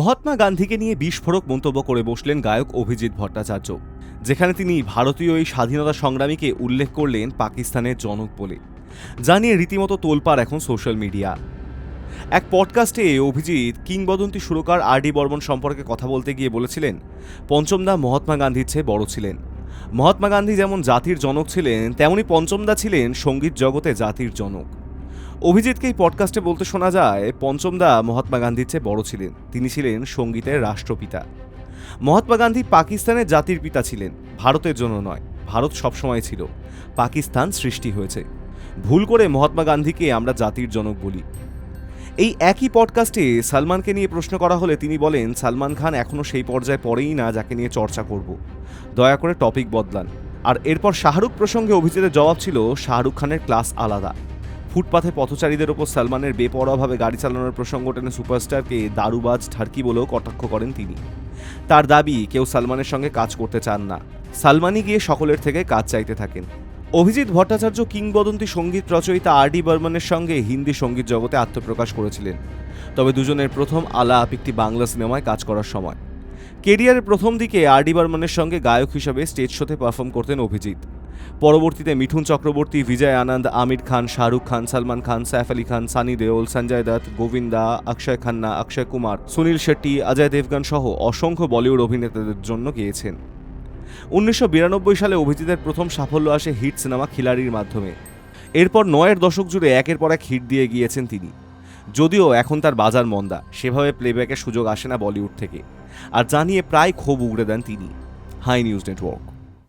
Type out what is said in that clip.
মহাত্মা গান্ধীকে নিয়ে বিস্ফোরক মন্তব্য করে বসলেন গায়ক অভিজিৎ ভট্টাচার্য, যেখানে তিনি ভারতীয় এই স্বাধীনতা সংগ্রামীকে উল্লেখ করলেন পাকিস্তানের জনক বলে। যা নিয়ে রীতিমতো তোলপাড় এখন সোশ্যাল মিডিয়া। এক পডকাস্টে অভিজিৎ কিংবদন্তি সুরকার আর ডি বর্মন সম্পর্কে কথা বলতে গিয়ে বলেছিলেন পঞ্চমদা মহাত্মা গান্ধীর চেয়ে বড় ছিলেন। মহাত্মা গান্ধী যেমন জাতির জনক ছিলেন, তেমনি পঞ্চমদা ছিলেন সংগীত জগতে জাতির জনক। অভিজিৎকে এই পডকাস্টে বলতে শোনা যায় পঞ্চমদা মহাত্মা গান্ধীর চেয়ে বড় ছিলেন। তিনি ছিলেন সঙ্গীতের রাষ্ট্রপিতা। মহাত্মা গান্ধী পাকিস্তানের জাতির পিতা ছিলেন, ভারতের জন্য নয়, ভারত সবসময় ছিল। পাকিস্তান সৃষ্টি হয়েছে। ভুল করে মহাত্মা গান্ধীকে আমরা জাতির জনক বলি। এই একই পডকাস্টে সালমানকে নিয়ে প্রশ্ন করা হলে তিনি বলেন, সালমান খান এখনও সেই পর্যায়ে পড়েই না, যাকে নিয়ে চর্চা করব। দয়া করে টপিক বদলান। আর এরপর শাহরুখ প্রসঙ্গে অভিজিতের জবাব ছিল, শাহরুখ খানের ক্লাস আলাদা। ফুটপাথে পথচারীদের ওপর সালমানের বেপরোয়াভাবে গাড়ি চালানোর প্রসঙ্গ টেনে সুপারস্টারকে দারুবাজ ঠারকি বলেও কটাক্ষ করেন তিনি। তার দাবি, কেউ সালমানের সঙ্গে কাজ করতে চান না। সালমানই গিয়ে সকলের থেকে কাজ চাইতে থাকেন। অভিজিৎ ভট্টাচার্য কিংবদন্তি সংগীত রচয়িতা আর ডি বর্মনের সঙ্গে হিন্দি সংগীত জগতে আত্মপ্রকাশ করেছিলেন। তবে দুজনের প্রথম আলাপ একটি বাংলা সিনেমায় কাজ করার সময়। কেরিয়ারের প্রথম দিকে আর ডি বর্মনের সঙ্গে গায়ক হিসাবে স্টেজ শোতে পারফর্ম করতেন অভিজিৎ। পরবর্তীতে মিঠুন চক্রবর্তী, বিজয় আনন্দ, আমির খান, শাহরুখ খান, সালমান খান, সাইফ আলী খান, সানি দেওল, সঞ্জয় দত্ত, গোবিন্দা, অক্ষয় খান্না, অক্ষয় কুমার, সুনীল শেট্টি, অজয় দেবগন সহ অসংখ্য বলিউড অভিনেতাদের জন্য গেয়েছেন। উনিশশো বিরানব্বই সালে অভিজিতের প্রথম সাফল্য আসে হিট সিনেমা খিলাড়ির মাধ্যমে। এরপর নয়ের দশক জুড়ে একের পর এক হিট দিয়ে গিয়েছেন তিনি। যদিও এখন তার বাজার মন্দা, সেভাবে প্লেব্যাকের সুযোগ আসে না বলিউড থেকে। আর জানিয়ে প্রায় ক্ষোভ উগড়ে দেন তিনি। High news network.